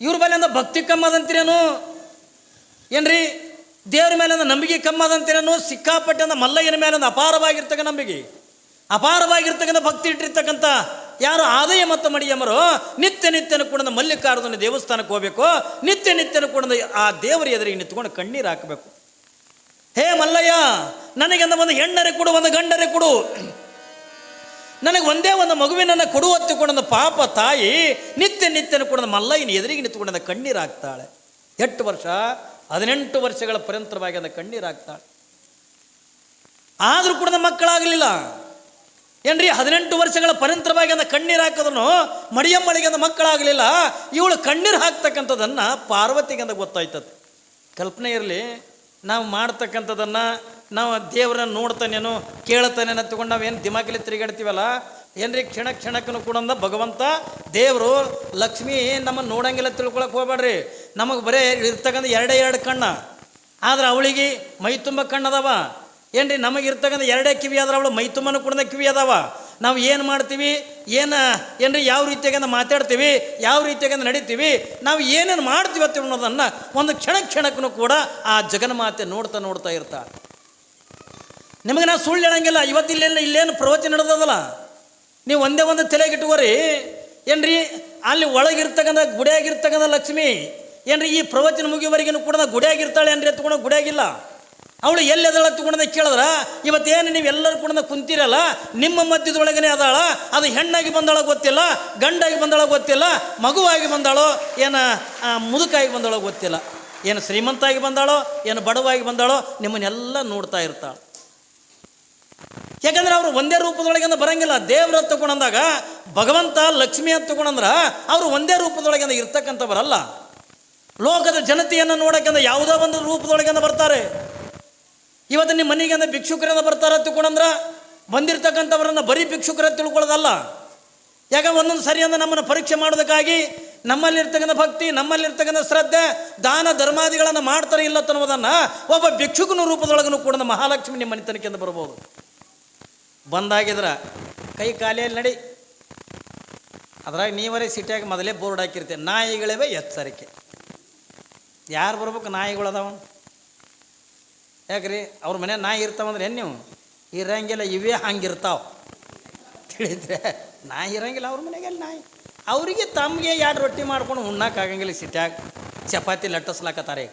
ಇವ್ರ ಮೇಲೆ ಅಂದ ಭಕ್ತಿ ಕಮ್ಮದಂತೀರೇನು ಏನ್ರಿ? ದೇವ್ರ ಮೇಲೆ ಅಂದ್ರೆ ನಂಬಿಕೆ ಕಮ್ಮದಂತೀರೇನು ಸಿಕ್ಕಾಪಟ್ಟೆ ಅಂದ ಮಲ್ಲಯ್ಯನ ಮೇಲೆ ಒಂದು ಅಪಾರವಾಗಿರ್ತಕ್ಕ ನಂಬಿಕೆ. ಅಪಾರವಾಗಿರ್ತಕ್ಕಂಥ ಭಕ್ತಿ ಇಟ್ಟಿರ್ತಕ್ಕಂಥ ಯಾರು ಆದಾಯ ಮತ್ತು ಮಡಿಯಮ್ಮರು, ನಿತ್ಯ ನಿತ್ಯನ ಕೂಡ ಮಲ್ಲಿಕಾರ್ಜುನ ದೇವಸ್ಥಾನಕ್ಕೆ ಹೋಗಬೇಕು. ನಿತ್ಯ ನಿತ್ಯನ ಕೂಡ ಆ ದೇವರ ಎದುರಿಗೆ ನಿಂತ್ಕೊಂಡು ಕಣ್ಣೀರು ಹಾಕಬೇಕು. ಹೇ ಮಲ್ಲಯ್ಯ, ನನಗೆ ಒಂದು ಹೆಣ್ಣರೆ ಕೊಡು, ಒಂದು ಗಂಡರೆ ಕೊಡು. ನನಗೆ ಒಂದೇ ಒಂದು ಮಗುವಿನನ್ನು ಕೊಡು ಹೊತ್ತುಕೊಂಡ ಪಾಪ ತಾಯಿ, ನಿತ್ಯ ನಿತ್ಯನ ಕೂಡ ಮಲ್ಲಯ್ಯನ ಎದುರಿಗೆ ನಿಂತ್ಕೊಂಡ ಕಣ್ಣೀರು ಹಾಕ್ತಾಳೆ. ಎಷ್ಟು ವರ್ಷ, ಹದಿನೆಂಟು ವರ್ಷಗಳ ಪರ್ಯಂತರವಾಗಿ ಅಂದ ಕಣ್ಣೀರು ಹಾಕ್ತಾಳೆ. ಆದರೂ ಕೂಡ ಮಕ್ಕಳಾಗಲಿಲ್ಲ. ಏನ್ರಿ, ಹದಿನೆಂಟು ವರ್ಷಗಳ ಪರಂತರವಾಗಿ ಅಂದ ಕಣ್ಣೀರು ಹಾಕೋದನ್ನು ಮಡಿಯಮ್ಮಳಿಗೆ ಅಂದ ಮಕ್ಕಳಾಗಲಿಲ್ಲ, ಇವಳು ಕಣ್ಣೀರು ಹಾಕ್ತಕ್ಕಂಥದ್ದನ್ನು ಪಾರ್ವತಿಗೆ ಅಂದ ಗೊತ್ತಾಯ್ತದೆ. ಕಲ್ಪನೆ ಇರಲಿ, ನಾವು ಮಾಡ್ತಕ್ಕಂಥದ್ದನ್ನು ನಾವು ದೇವರನ್ನ ನೋಡ್ತಾನೇನೋ, ಕೇಳ್ತಾನೇನೋ ತಗೊಂಡು ನಾವೇನು ದಿಮಾಕಲಿ ತಿರುಗಾಡ್ತೀವಲ್ಲ, ಏನ್ರಿ, ಕ್ಷಣ ಕ್ಷಣಕ್ಕೂ ಕೂಡ ಅಂದ ಭಗವಂತ, ದೇವರು, ಲಕ್ಷ್ಮಿ ನಮ್ಮನ್ನು ನೋಡಂಗಿಲ್ಲ ತಿಳ್ಕೊಳಕ್ಕೆ ಹೋಗ್ಬೇಡ್ರಿ ನಮಗೆ ಬರೇ ಇರ್ತಕ್ಕಂಥ ಎರಡೇ ಎರಡು ಕಣ್ಣ. ಆದ್ರೆ ಅವಳಿಗೆ ಮೈ ತುಂಬ ಕಣ್ಣದವ. ಏನ್ರಿ, ನಮಗೆ ಇರ್ತಕ್ಕಂಥ ಎರಡೇ ಕಿವಿ ಆದ್ರೆ ಅವಳು ಮೈ ತುಂಬನೂ ಕೂಡ ಕಿವಿ ಅದಾವ. ನಾವು ಏನು ಮಾಡ್ತೀವಿ? ಏನು, ಏನ್ರಿ, ಯಾವ ರೀತಿಯಾಗಿ ಮಾತಾಡ್ತೀವಿ? ಯಾವ ರೀತಿಯಾಗಿ ನಡಿತೀವಿ? ನಾವು ಏನೇನು ಮಾಡ್ತೀವಿ ಅಂತ ಅನ್ನೋದನ್ನು ಒಂದು ಕ್ಷಣ ಕ್ಷಣಕ್ಕೂ ಕೂಡ ಆ ಜಗನ್ಮಾತೆ ನೋಡ್ತಾ ನೋಡ್ತಾ ಇರ್ತಾ. ನಿಮಗೆ ನಾವು ಸುಳ್ಳು ಹೇಳಂಗಿಲ್ಲ. ಇವತ್ತು ಇಲ್ಲೇನು ಪ್ರವಚನ ನಡೆದದಲ್ಲ? ನೀವು ಒಂದೇ ಒಂದು ತಲೆಗಿಟ್ಟುವರಿ ಏನ್ರಿ, ಅಲ್ಲಿ ಒಳಗಿರ್ತಕ್ಕಂಥ ಗುಡಿಯಾಗಿರ್ತಕ್ಕಂಥ ಲಕ್ಷ್ಮಿ, ಏನ್ರಿ, ಈ ಪ್ರವಚನ ಮುಗಿಯುವವರೆಗೂ ಕೂಡ ಗುಡಿಯಾಗಿರ್ತಾಳೆ ಏನ್ರಿ ಎತ್ಕೊಂಡು ಗುಡಿಯಾಗಿಲ್ಲ. ಅವಳು ಎಲ್ಲೆದಳ ತಗೊಂಡ ಕೇಳಿದ್ರ? ಇವತ್ತೇನು ನೀವು ಎಲ್ಲರೂ ಕೂಡ ಕುಂತಿರಲ್ಲ? ನಿಮ್ಮ ಮಧ್ಯದೊಳಗನೆ ಅದಾಳ? ಅದು ಹೆಣ್ಣಾಗಿ ಬಂದಾಳ ಗೊತ್ತಿಲ್ಲ, ಗಂಡಾಗಿ ಬಂದಾಳ ಗೊತ್ತಿಲ್ಲ, ಮಗುವಾಗಿ ಬಂದಾಳೋ, ಏನು ಮುದುಕಾಗಿ ಬಂದಾಳ ಗೊತ್ತಿಲ್ಲ. ಏನು ಶ್ರೀಮಂತಾಗಿ ಬಂದಾಳೋ, ಏನು ಬಡವಾಗಿ ಬಂದಾಳೋ, ನಿಮ್ಮನ್ನೆಲ್ಲ ನೋಡ್ತಾ ಇರ್ತಾಳೆ. ಯಾಕಂದ್ರೆ ಅವರು ಒಂದೇ ರೂಪದೊಳಗಿಂದ ಬರಂಗಿಲ್ಲ. ದೇವ್ರ ತಗೊಂಡಂದಾಗ ಭಗವಂತ, ಲಕ್ಷ್ಮಿ ಅಂತ ತಗೊಂಡಂದ್ರ ಅವರು ಒಂದೇ ರೂಪದೊಳಗಿಂದ ಇರ್ತಕ್ಕಂಥವರಲ್ಲ. ಲೋಕದ ಜನತೆಯನ್ನು ನೋಡಕ್ಕಿಂದ ಯಾವುದೋ ಒಂದು ರೂಪದೊಳಗಿಂದ ಬರ್ತಾರೆ. ಇವತ್ತು ನಿಮ್ಮ ಮನೆಗೆ ಅಂದ್ರೆ ಭಿಕ್ಷುಕರನ್ನ ಬರ್ತಾರ ತಿಳ್ಕೊಂಡ್ರ ಬಂದಿರ್ತಕ್ಕಂಥವ್ರನ್ನ ಬರೀ ಭಿಕ್ಷುಕರ ತಿಳ್ಕೊಳ್ಳೋದಲ್ಲ. ಯಾಕೆ ಒಂದೊಂದು ಸರಿ ಅಂದ್ರೆ ನಮ್ಮನ್ನು ಪರೀಕ್ಷೆ ಮಾಡೋದಕ್ಕಾಗಿ ನಮ್ಮಲ್ಲಿರ್ತಕ್ಕಂಥ ಭಕ್ತಿ, ನಮ್ಮಲ್ಲಿರ್ತಕ್ಕಂಥ ಶ್ರದ್ಧೆ, ದಾನ, ಧರ್ಮಾದಿಗಳನ್ನು ಮಾಡ್ತಾರೆ ಇಲ್ಲ ಅನ್ನೋದನ್ನು ಒಬ್ಬ ಭಿಕ್ಷುಕನ ರೂಪದೊಳಗೂ ಕೂಡ ಮಹಾಲಕ್ಷ್ಮಿ ನಿಮ್ಮ ಮನೆತನಕ್ಕಿಂದ ಬರ್ಬೋದು. ಬಂದಾಗಿದ್ರೆ ಕೈ ಕಾಲಿಯಲ್ಲಿ ನಡಿ. ಅದ್ರಾಗ ನೀವರೇ ಸಿಟಿಯಾಗಿ ಮೊದಲೇ ಬೋರ್ಡ್ ಹಾಕಿರ್ತೀವಿ ನಾಯಿಗಳಿವೆ ಎಚ್ಚರಿಕೆ ಯಾರು ಬರ್ಬೇಕು ನಾಯಿಗಳು ಅದಾವ ಯಾಕ್ರಿ? ಅವ್ರ ಮನೆ ನಾಯಿ ಇರ್ತಾವಂದ್ರೆ ಏನು ನೀವು? ಇರಂಗಿಲ್ಲ, ಇವೇ ಹಂಗಿರ್ತಾವ. ತಿಳಿದ್ರೆ ನಾಯಿ ಇರಂಗಿಲ್ಲ, ಅವ್ರ ಮನೆಗೆಲ್ಲ ನಾಯಿ? ಅವರಿಗೆ ತಮಗೆ ಎರಡು ರೊಟ್ಟಿ ಮಾಡ್ಕೊಂಡು ಉಣ್ಣಕ್ಕಾಗಂಗಿಲ್ಲ ಸಿಟ್ಯಾಗ. ಚಪಾತಿ ಲಟ್ಟಿಸ್ಲಾಕತ್ತಾರೆ. ಈಗ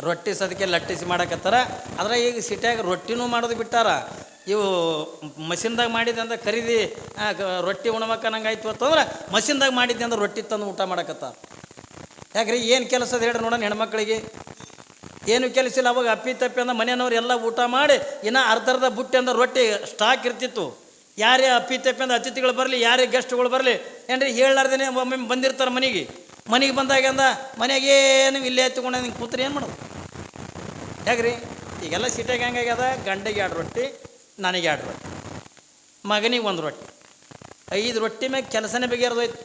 ರೊಟ್ಟಿ ಸದಕ್ಕೆ ಲಟ್ಟಿಸಿ ಮಾಡಕತ್ತಾರ. ಆದ್ರೆ ಈಗ ಸಿಟ್ಯಾಗ ರೊಟ್ಟಿನೂ ಮಾಡೋದು ಬಿಟ್ಟಾರ. ಇವು ಮಷಿನ್ದಾಗ ಮಾಡಿದೆ ಅಂದ್ರೆ ಖರೀದಿ ರೊಟ್ಟಿ ಕ- ರೊಟ್ಟಿ ಆಯ್ತು ಅಂತಂದ್ರೆ ಮಷಿನ್ದಾಗ ಮಾಡಿದ್ದೆ ಅಂದ್ರೆ ರೊಟ್ಟಿ ತಂದು ಊಟ ಮಾಡಕತ್ತಾರ. ಯಾಕ್ರಿ? ಏನು ಕೆಲಸದ ಹೇಳ್ರಿ ನೋಡೋಣ ಹೆಣ್ಮಕ್ಳಿಗೆ. ಏನು ಕೆಲಸ ಇಲ್ಲ, ಅವಾಗ ಅಪ್ಪಿ ತಪ್ಪಿ ಅಂದ್ರೆ ಮನೆಯವ್ರು ಎಲ್ಲ ಊಟ ಮಾಡಿ, ಇನ್ನು ಅರ್ಧ ಅರ್ಧ ಬುಟ್ಟಿ ಅಂದ್ರೆ ರೊಟ್ಟಿ ಸ್ಟಾಕ್ ಇರ್ತಿತ್ತು. ಯಾರೇ ಅಪ್ಪಿ ತಪ್ಪಿ ಅಂದ್ರೆ ಅತಿಥಿಗಳು ಬರಲಿ, ಯಾರೇ ಗೆಸ್ಟ್ಗಳು ಬರಲಿ, ಏನ್ರಿ ಹೇಳಲಾರ್ದೇನೆ ಒಮ್ಮೆ ಬಂದಿರ್ತಾರೆ ಮನೆಗೆ. ಮನೆಗೆ ಬಂದಾಗ ಅಂದ ಮನೆಗೆ ಏನು ಇಲ್ಲೇ ಎತ್ಕೊಂಡು ನಿಂಗೆ ಕೂತ್ರಿ ಏನು ಮಾಡೋದು? ಹೇಗ್ರಿ ಈಗೆಲ್ಲ ಸಿಟಿಯಾಗ ಹೆಂಗಾಗ್ಯದ? ಗಂಡಗೆ ಎರಡು ರೊಟ್ಟಿ, ನನಗೆ ಎರಡು ರೊಟ್ಟಿ. ಮಗನಿಗೆ ಒಂದು ರೊಟ್ಟಿ. ಐದು ರೊಟ್ಟಿ ಮ್ಯಾಗ ಕೆಲಸನೇ ಬಗೆಹರಿದೋಯ್ತು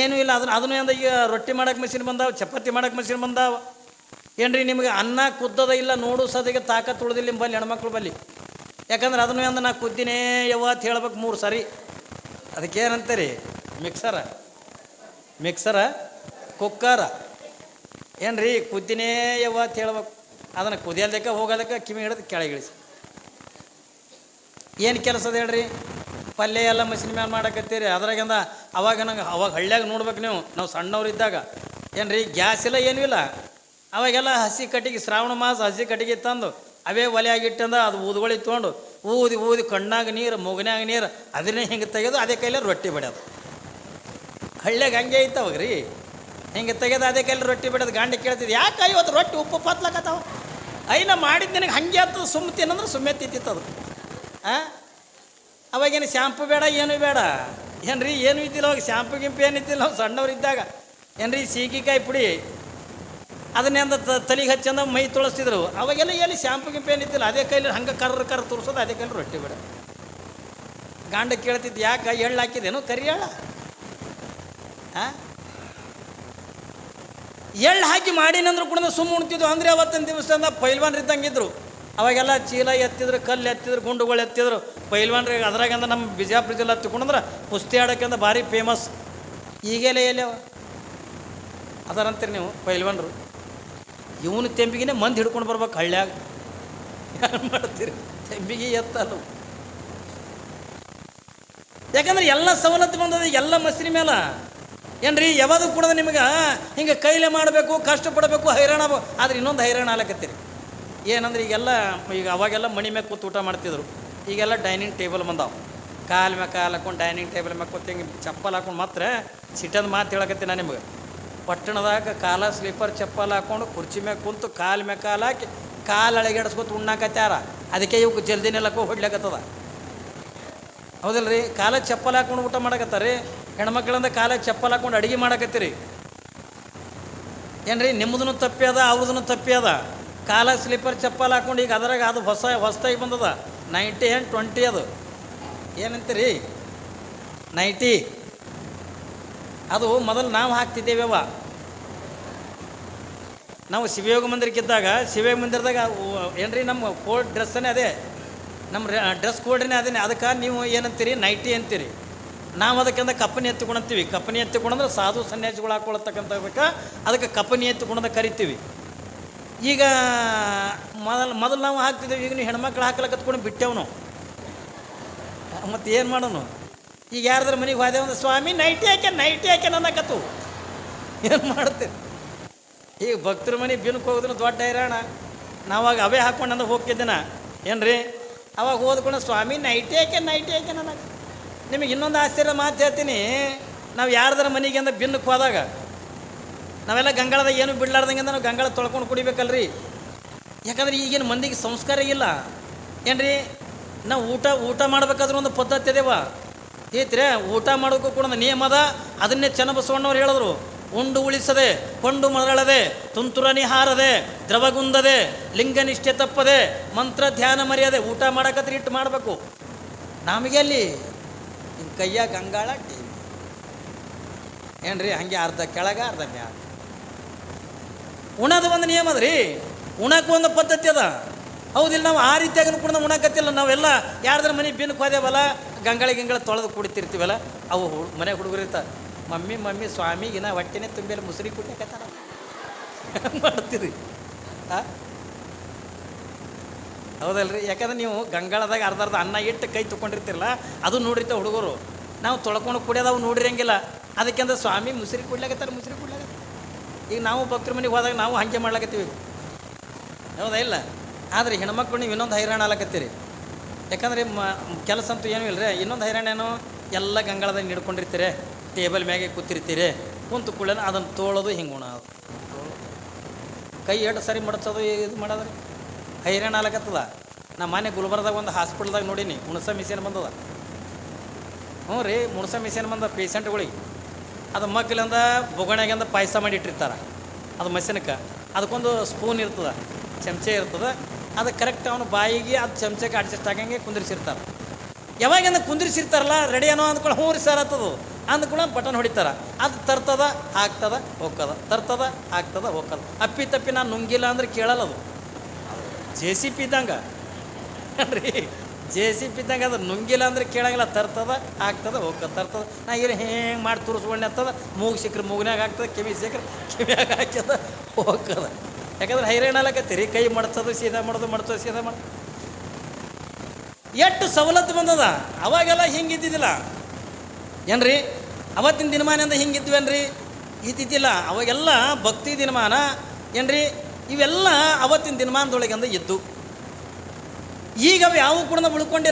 ಏನೂ ಇಲ್ಲ, ಅದನ್ನ ಅದನ್ನು ಅಂದ, ಈಗ ರೊಟ್ಟಿ ಮಾಡಕ್ಕೆ ಮಷಿನ್ ಬಂದಾವ, ಚಪಾತಿ ಮಾಡಕ್ಕೆ ಮಷಿನ್ ಬಂದಾವ. ಏನ್ರಿ ನಿಮಗೆ ಅನ್ನ ಕುದ್ದದ ಇಲ್ಲ, ನೋಡು ಸದಿಗೆ ತಾಕತ್ ನಿಮ್ಮ ಬಲ್ಲಿ ಹೆಣ್ಮಕ್ಳು ಬಲ್ಲಿ. ಯಾಕಂದ್ರೆ ಅದನ್ನು ಅಂದ ನಾ ಕುದ್ದಿನೇ ಯಾವತ್ತು ಹೇಳ್ಬೇಕು ಮೂರು ಸರಿ. ಅದಕ್ಕೇನಂತೀರಿ? ಮಿಕ್ಸರ? ಮಿಕ್ಸರ? ಕುಕ್ಕರ? ಏನ್ರಿ? ಕುದ್ದಿನೇ ಯಾವತ್ತು ಹೇಳ್ಬೇಕು. ಅದನ್ನು ಕುದಿಯೋದಕ್ಕೆ ಹೋಗೋದಕ್ಕೆ ಕಿವಿ ಹಿಡಿದು ಕೆಳಗಿಳಿಸಿ ಏನು ಕೆಲಸದ ಹೇಳ್ರಿ? ಪಲ್ಯ ಎಲ್ಲ ಮಷಿನ್ ಮ್ಯಾಲ ಮಾಡಕತ್ತೀರಿ. ಅದ್ರಾಗಿಂದ ಅವಾಗ ನಂಗೆ ಅವಾಗ ಹಳ್ಳ್ಯಾಗ ನೋಡ್ಬೇಕು ನೀವು. ನಾವು ಸಣ್ಣವ್ರು ಇದ್ದಾಗ ಏನ್ರಿ? ಗ್ಯಾಸ್ ಇಲ್ಲ, ಏನೂ ಇಲ್ಲ. ಅವಾಗೆಲ್ಲ ಹಸಿ ಕಟ್ಟಿಗೆ, ಶ್ರಾವಣ ಮಾಸ ಹಸಿ ಕಟ್ಟಿಗೆ ತಂದು ಅವೇ ಒಲೆಯಾಗಿಟ್ಟಂದ ಅದು ಊದ್ಗೊಳಿ ತೊಗೊಂಡು ಊದಿ ಊದಿ ಕಣ್ಣಾಗ ನೀರು, ಮುಗನ್ಯಾಗ ನೀರು ಅದನ್ನೇ ಹಿಂಗೆ ತೆಗೆದು ಅದೇ ಕೈಲೇ ರೊಟ್ಟಿ ಬಿಡೋದು. ಹಳ್ಳ್ಯಾಗ ಹಂಗೆ ಐತೆ ಅವಾಗ ರೀ. ಹಿಂಗೆ ತೆಗೆದು ಅದೇ ಕೈಲಿ ರೊಟ್ಟಿ ಬಿಡೋದು ಗಾಂಡಿ ಕೇಳ್ತಿದ್ದು. ಯಾಕೆ ಇವತ್ತು ರೊಟ್ಟಿ ಉಪ್ಪು ಪತ್ಲಕತ್ತಾವ? ಐನ ಮಾಡಿದ್ದು ನಿನಗೆ ಹಂಗೆ ಆಗ್ತದೆ ಸುಮ್ಮ ತಿನ್ನಂದ್ರೆ ಸುಮ್ಮನೆ ತಿಂತಿತ್ತದು ಆ? ಅವಾಗೇನು ಶ್ಯಾಂಪು ಬೇಡ, ಏನು ಬೇಡ. ಏನ್ರಿ, ಏನು ಇದ್ದಿಲ್ಲ ಅವಾಗ. ಶ್ಯಾಂಪು ಗಿಂಪು ಏನಿದ್ದಿಲ್ಲ. ನಾವು ಸಣ್ಣವ್ರು ಇದ್ದಾಗ. ಏನ್ರಿ, ಸೀಗಿಕಾಯಿ ಪುಡಿ. ಅದನ್ನೆಂದ ತಲೆಗೆ ಹಚ್ಚಂದ ಮೈ ತೊಳಸ್ತಿದ್ರು. ಅವಾಗೆಲ್ಲ ಎಲ್ಲಿ ಶಾಂಪು ಗಿಂಪು ಏನಿದ್ದಿಲ್ಲ ಅದೇ ಕೈಲಿ ಹಂಗೆ ಕರ್ರ ಕರ್ ತುರ್ಸೋದು, ಅದೇ ಕೈಲಿ ರೊಟ್ಟಿ ಬೇಡ. ಗಾಂಡ ಕೇಳ್ತಿದ್ದು ಯಾಕೆ? ಎಳ್ಳು ಹಾಕಿದೇನು ಕರಿಯಾಳ? ಹಾಂ ಎಳ್ಳು ಹಾಕಿ ಮಾಡಿನಂದ್ರು ಕೂಡ ಸುಮ್ಮ ಉಣ್ತಿದ್ವು. ಅಂದರೆ ಅವತ್ತಿನ ದಿವಸದಿಂದ ಪೈಲ್ವಾನ್ರು ಇದ್ದಂಗಿದ್ರು. ಅವಾಗೆಲ್ಲ ಚೀಲ ಎತ್ತಿದ್ರು, ಕಲ್ಲು ಎತ್ತಿದ್ರು, ಗುಂಡುಗಳು ಎತ್ತಿದ್ರು. ಪೈಲ್ವಾನ್ರಿಗೆ ಅದ್ರಾಗಂದ್ರೆ ನಮ್ಮ ಬಿಜಾಪುರ ಜಿಲ್ಲೆ ಹತ್ತಿಕೊಂಡ್ರೆ ಕುಸ್ತಿ ಆಡೋಕ್ಕಿಂತ ಭಾರಿ ಫೇಮಸ್ ಈಗೆಲ್ಲ ಎಲ್ಲಿ ಅವ? ಅದರಂತೀರಿ ನೀವು, ಪೈಲ್ವಾನ್ರು. ಇವನು ತೆಂಬಿಗೆನೆ ಮಂದಿ ಹಿಡ್ಕೊಂಡು ಬರ್ಬೇಕು ಹಳ್ಳ್ಯಾಗ. ಏನು ಮಾಡ್ತೀರಿ? ತೆಂಬಿಗೆ ಎತ್ತಲ್ಲ ಯಾಕಂದ್ರೆ ಎಲ್ಲ ಸವಲತ್ತು ಬಂದದ, ಎಲ್ಲ ಮಸಿನ ಮೇಲೆ ಏನ್ರಿ ಯಾವಾಗ ಕೂಡ ನಿಮಗೆ ಹಿಂಗೆ ಕೈಲೇ ಮಾಡಬೇಕು, ಕಷ್ಟಪಡಬೇಕು, ಹೈರಾಣ. ಆದ್ರೆ ಇನ್ನೊಂದು ಹೈರಾಣ ಆಲಕತ್ತೀರಿ ಏನಂದ್ರೆ ಈಗೆಲ್ಲ ಈಗ ಅವಾಗೆಲ್ಲ ಮಣಿ ಮ್ಯಾಗ ಕೂತು ಊಟ ಮಾಡ್ತಿದ್ರು. ಈಗೆಲ್ಲ ಡೈನಿಂಗ್ ಟೇಬಲ್ ಬಂದಾವ. ಕಾಲು ಮ್ಯಾಗ ಕಾಲು ಹಾಕೊಂಡು ಡೈನಿಂಗ್ ಟೇಬಲ್ ಮ್ಯಾಗ ಕೂತು ಹಿಂಗೆ ಚಪ್ಪಲ್ ಹಾಕೊಂಡು ಮಾತ್ರ ಸಿಟ್ಟದ ಮಾತು ಹೇಳಕತ್ತೀನಿ ನಾನು ನಿಮಗೆ. ಪಟ್ಟಣದಾಗ ಕಾಲ ಸ್ಲೀಪರ್ ಚಪ್ಪಲ್ ಹಾಕೊಂಡು ಕುರ್ಚಿ ಮ್ಯಾಗ ಕುಂತು ಕಾಲು ಮ್ಯಾಗ ಕಾಲು ಹಾಕಿ ಕಾಲು ಉಣ್ಣಾಕತ್ಯಾರ. ಅದಕ್ಕೆ ಇವಕ್ಕೆ ಜಲ್ದಿನೆಲ್ಲಕ್ಕೂ ಹೊಡ್ಲಿಕ್ಕತ್ತದ ಹೌದಿಲ್ಲ ರೀ ಕಾಲ ಚಪ್ಪಲ್ ಹಾಕೊಂಡು ಊಟ ಮಾಡಕತ್ತಾರೆ ಹೆಣ್ಮಕ್ಳಿಂದ ಕಾಲ ಚಪ್ಪಲ್ ಹಾಕೊಂಡು ಅಡುಗೆ ಮಾಡಕತ್ತೀರಿ? ಏನ್ರಿ? ನಿಮ್ಮದನ್ನು ತಪ್ಪಿ ಅದ ಅವ್ರದನ್ನು ತಪ್ಪಿ ಅದ. ಕಾಲ ಸ್ಲೀಪರ್ ಚಪ್ಪಲ್ ಹಾಕೊಂಡು ಈಗ ಅದ್ರಾಗ ಅದು ಹೊಸ, ಹೊಸದಾಗಿ ಬಂದದ. ನೈಂಟಿ ಆ್ಯಂಡ್ ಟ್ವೆಂಟಿ ಅದು. ಏನಂತೀರಿ? ನೈಂಟಿ. ಅದು ಮೊದಲು ನಾವು ಹಾಕ್ತಿದ್ದೇವೆವ ನಾವು ಶಿವಯೋಗ ಮಂದಿರಕ್ಕಿದ್ದಾಗ, ಶಿವಯೋಗ ಮಂದಿರದಾಗ ಏನು ಏನ್ರಿ ನಮ್ಮ ಕೋಡ್ ಡ್ರೆಸ್ಸನೇ ಅದೇ. ನಮ್ಮ ಡ್ರೆಸ್ ಕೋಡ್ನೇ ಅದೇ ಅದಕ್ಕೆ ನೀವು ಏನಂತೀರಿ? ನೈಟಿ ಅಂತೀರಿ. ನಾವು ಅದಕ್ಕಿಂತ ಕಪ್ಪನಿ ಎತ್ತುಕೊಂಡಂತೀವಿ. ಕಪ್ಪನಿ ಎತ್ತುಕೊಂಡಂದ್ರೆ ಸಾಧು ಸನ್ಯಾಸಿಗಳು ಹಾಕೊಳತಕ್ಕಂಥದಕ್ಕೆ ಅದಕ್ಕೆ ಕಪ್ಪನಿ ಎತ್ತುಕೊಂಡಂತ ಕರಿತೀವಿ. ಈಗ ಮೊದಲು ಮೊದಲು ನಾವು ಹಾಕ್ತಿದ್ದೇವೆ. ಈಗ ನೀವು ಹೆಣ್ಮಕ್ಳು ಹಾಕ್ಲಕತ್ಕೊಂಡು ಬಿಟ್ಟೆವು ನಾವು. ಮತ್ತು ಏನು ಮಾಡೋನು? ಈಗ ಯಾರ್ದ್ರ ಮನೆಗೆ ಹೋದೆ ಒಂದು, ಸ್ವಾಮಿ ನೈಟಿ ಹಾಕ್ಯ ನೈಟಿ ಹಾಕ್ಯ ಅನ್ನಕತ್ತು ಏನು ಮಾಡ್ತೇನೆ ಈಗ ಭಕ್ತರ ಮನೆ ಬಿನ್ಕ್ ಹೋಗಿದ್ರು ದೊಡ್ಡ ಹೈರಾಣ. ನಾವಾಗ ಅವೇ ಹಾಕೊಂಡು ಅಂದ್ರೆ ಏನು ಏನ್ರಿ? ಅವಾಗ ಹೋದ್ಕೊಂಡು ಸ್ವಾಮಿ ನೈಟಿ ಹಾಕ್ಯ ನೈಟಿ ಹಾಕ್ಯ ನನಗೆ? ನಿಮಗೆ ಇನ್ನೊಂದು ಆಶ್ಚರ್ಯ ಮಾತು ಹೇಳ್ತೀನಿ. ನಾವು ಯಾರ್ದಾರ ಮನೆಗೆ ಅಂದ್ರೆ ಬಿನ್ನಕ್ಕೆ ಹೋದಾಗ, ನಾವೆಲ್ಲ ಗಂಗಾಳದಾಗ ಏನು ಬಿಡ್ಲಾರ್ದಂಗೆ ಅಂದ್ರೆ ನಾವು ಗಂಗಾಳ ತೊಳ್ಕೊಂಡು ಕುಡಿಬೇಕಲ್ರಿ. ಯಾಕಂದ್ರೆ ಈಗಿನ ಮಂದಿಗೆ ಸಂಸ್ಕಾರ ಇಲ್ಲ. ಏನ್ರಿ? ನಾವು ಊಟ ಊಟ ಮಾಡ್ಬೇಕಾದ್ರೂ ಒಂದು ಪದ್ಧತಿ ಅದೇವ. ಐತ್ರೆ ಊಟ ಮಾಡೋಕ್ಕೂ ಕೂಡ ಒಂದು ನಿಯಮ ಅದ. ಅದನ್ನೇ ಚನ್ನಬಸವಣ್ಣವ್ರು ಹೇಳಿದ್ರು. ಉಂಡು ಉಳಿಸದೆ, ಕೊಂಡು ಮರಳದೆ, ತುಂತುರ ನಿಹಾರದೆ, ದ್ರವಗುಂದದೆ, ಲಿಂಗನಿಷ್ಠೆ ತಪ್ಪದೆ, ಮಂತ್ರ ಧ್ಯಾನ ಮರ್ಯಾದೆ, ಊಟ ಮಾಡಕತ್ರ ಇಟ್ಟು ಮಾಡಬೇಕು. ನಮಗೆ ಅಲ್ಲಿ ನಿಮ್ಮ ಕೈಯಾಗ ಗಂಗಾಳ ಟಿ ಏನ್ರಿ, ಹಂಗೆ ಅರ್ಧ ಕೆಳಗ, ಅರ್ಧ ಮ್ಯಾಲ. ಉಣದ ಒಂದು ನಿಯಮ ಅದ್ರಿ ಉಣಕ್ಕೆ ಒಂದು ಪದ್ಧತಿ ಅದ. ಹೌದಿಲ್ಲ, ನಾವು ಆ ರೀತಿಯಾಗಿ ಕೂಡ ಉಣಕತ್ತಿಲ್ಲ. ನಾವೆಲ್ಲ ಯಾರ್ದ್ರ ಮನೆ ಬಿನ್ಕ್ ಹೋದೇವಲ್ಲ ಗಂಗಳ ಗಿಂಗಳ ತೊಳೆದು ಕುಡಿತಿರ್ತೀವಲ್ಲ, ಅವು ಮನೆ ಹುಡುಗರಿರ್ತಾರೆ ಮಮ್ಮಿ ಮಮ್ಮಿ ಸ್ವಾಮಿಗಿನ ಹೊಟ್ಟೆನೇ ತುಂಬಿಲ್ಲ, ಮುಸುರಿ ಕುಟ್ಟಕತ್ತಾರ ಮಾಡ್ತೀರಿ. ಆ? ಹೌದಲ್ರಿ? ಯಾಕಂದ್ರೆ ನೀವು ಗಂಗಳದಾಗ ಅರ್ಧ ಅರ್ಧ ಅನ್ನ ಇಟ್ಟು ಕೈ ತೊಗೊಂಡಿರ್ತಿರಲ್ಲ, ಅದು ನೋಡಿರ್ತಾವೆ ಹುಡುಗರು. ನಾವು ತೊಳ್ಕೊಂಡು ಕುಡಿಯೋದವು ನೋಡಿರಂಗಿಲ್ಲ. ಅದಕ್ಕೆಂದ್ರೆ ಸ್ವಾಮಿ, ಮುಸುರಿ ಕುಡ್ಲಾಕತ್ತಾರ ಮುಸುರಿ ಕುಡ್ಲಾಕತ್ತಾರ. ಈಗ ನಾವು ಭಕ್ತರ ಮನೆಗೆ ಹೋದಾಗ ನಾವು ಹಂಗೆ ಮಾಡ್ಲಾಕತ್ತೀವಿ. ಹೌದಾ ಇಲ್ಲ? ಆದರೆ ಹೆಣ್ಮಕ್ಳು ನೀವು ಇನ್ನೊಂದು ಹೈರಾಣ ಆಲಕತ್ತೀರಿ ಯಾಕಂದ್ರೆ ಮ, ಕೆಲಸ ಅಂತೂ ಏನೂ ಇಲ್ಲರಿ ಇನ್ನೊಂದು ಹೈರಾಣ ಏನು ಎಲ್ಲ ಗಂಗಾಳದಲ್ಲಿ ಹಿಡ್ಕೊಂಡಿರ್ತೀರಿ ಟೇಬಲ್ ಮ್ಯಾಗೆ ಕೂತಿರ್ತೀರಿ. ಕುಂತು ಕುಳ್ಳನ ಅದನ್ನು ತೋಳೋದು ಹಿಂಗೆ ಉಣೋದು ಕೈ ಎರಡು ಸರಿ ಮಡಚೋದು ಇದು ಮಾಡೋದ್ರಿ. ಹೈರಾಣ ಆಲಕತ್ತದ ನಾ ಮನೆ ಗುಲ್ಬರ್ದಾಗ ಒಂದು ಹಾಸ್ಪಿಟ್ಲ್ದಾಗ ನೋಡೀನಿ. ಹುಣಸ ಮಿಷನ್ ಬಂದದ. ಹ್ಞೂ ರೀ ಮುಣಸ ಮಿಷನ್ ಬಂದ ಪೇಷಂಟ್ಗಳಿಗೆ. ಅದು ಮಗ್ಲಿಂದ ಬೊಗಣೆಗಿಂದ ಪಾಯಸ ಮಾಡಿ ಇಟ್ಟಿರ್ತಾರೆ. ಅದು ಮಸಿನಕ್ಕೆ ಅದಕ್ಕೊಂದು ಸ್ಪೂನ್ ಇರ್ತದೆ. ಚಮಚೆ ಇರ್ತದೆ. ಅದು ಕರೆಕ್ಟ್ ಅವನು ಬಾಯಿಗೆ ಅದು ಚಮಚಕ್ಕೆ ಅಡ್ಜಸ್ಟ್ ಆಗಂಗೆ ಕುಂದಿರಿಸಿರ್ತಾರೆ. ಯಾವಾಗಿಂದ ಕುಂದಿರಿಸಿರ್ತಾರಲ್ಲ ರೆಡಿ ಏನೋ ಅಂದ್ಕೊಳ್ಳಿ ಹ್ಞೂ ರೀ ಸರ್ ಆತದು ಅಂದ್ಕೊಳ್ಳ ಬಟನ್ ಹೊಡಿತಾರೆ. ಅದು ತರ್ತದ, ಆಗ್ತದ, ಹೋಗ್ತದ. ತರ್ತದ, ಆಗ್ತದ, ಹೋಗ್ತದ. ಅಪ್ಪಿ ತಪ್ಪಿ ನಾನು ನುಂಗಿಲ್ಲ ಅಂದ್ರೆ ಕೇಳಲ್ಲ ಅದು. ಜೆ ಸಿ ಪಿ ಇದ್ದಂಗೆ. ರೀ ಜೆ ಸಿ ಪಿ ಇದ್ದಂಗೆ ಅದು ನುಂಗಿಲ್ಲ ಅಂದ್ರೆ ಕೇಳಂಗಿಲ್ಲ. ತರ್ತದ, ಆಗ್ತದ, ಹೋಗ್ತದ, ತರ್ತದ. ನಾ ಇಲ್ಲಿ ಹೆಂಗೆ ಮಾಡಿ ತುರ್ಸ್ಕೊಂಡೆ ಅಂತದ. ಮೂಗು ಸಿಕ್ಕರೆ ಮೂಗ್ನ್ಯಾಗ ಆಗ್ತದೆ, ಕಿವಿ ಸಿಕ್ಕರೆ ಕಿವಿಯಾಗ ಹಾಕ್ಯದ, ಹೋಗ್ತದ. ಯಾಕಂದ್ರೆ ಹೈರಾಣಾಲಕತ್ತೀರಿ ಕೈ ಮಡ್ಸೋದು ಸೀದಾ ಮಾಡೋದು ಮಡ್ಸೋದು ಸೀದಾ ಮಾಡೋದು ಎಷ್ಟು ಸವಲತ್ತು ಬಂದದ? ಅವಾಗೆಲ್ಲ ಹಿಂಗಿದ್ದಿದ್ದಿಲ್ಲ. ಏನ್ರಿ? ಅವತ್ತಿನ ದಿನಮಾನದಿಂದ ಹಿಂಗಿದ್ವೇನ್ರಿ? ಇದ್ದಿದ್ದಿಲ್ಲ. ಅವಾಗೆಲ್ಲ ಭಕ್ತಿ ದಿನಮಾನ. ಏನ್ರಿ? ಇವೆಲ್ಲ ಅವತ್ತಿನ ದಿನಮಾನದೊಳಗಿಂದ ಇದ್ದು. ಈಗ ಅವು ಯಾವ ಕೂಡ ಉಳ್ಕೊಂಡಿ